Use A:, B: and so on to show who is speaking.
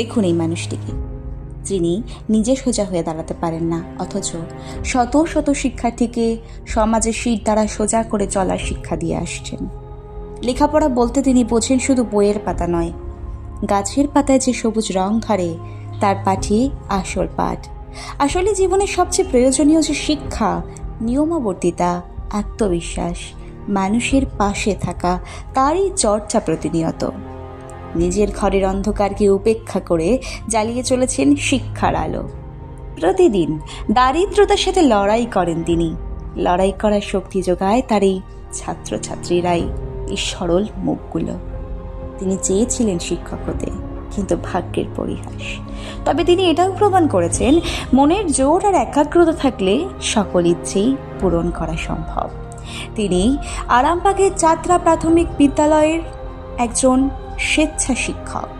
A: দেখুন এই মানুষটিকে। যিনি নিজে সোজা হয়ে দাঁড়াতে পারেন না, অথচ শত শত শিক্ষার্থীকে সমাজের শীত দ্বারা সোজা করে চলার শিক্ষা দিয়ে আসছেন। লেখাপড়া বলতে তিনি বোঝেন শুধু বইয়ের পাতা নয়, গাছের পাতায় যে সবুজ রং ধরে, তার পাঠই আসল পাঠ। আসলে জীবনের সবচেয়ে প্রয়োজনীয় যে শিক্ষা, নিয়মাবর্তিতা, আত্মবিশ্বাস, মানুষের পাশে থাকা, তারই চর্চা প্রতিনিয়ত। নিজের ঘরের অন্ধকারকে উপেক্ষা করে জ্বালিয়ে চলেছেন শিক্ষার আলো। প্রতিদিন দারিদ্রতার সাথে লড়াই করেন তিনি। লড়াই করার শক্তি যোগায় তার এই ছাত্রছাত্রীরাই এই সরল মুখগুলো। তিনি চেয়েছিলেন শিক্ষক হতে, কিন্তু ভাগ্যের পরিহাস। তবে তিনি এটাও প্রমাণ করেছেন, মনের জোর আর একাগ্রতা থাকলে সকল ইচ্ছেই পূরণ করা সম্ভব। তিনি আরামবাগের যাত্রা প্রাথমিক বিদ্যালয়ের একজন স্বেচ্ছা শিক্ষক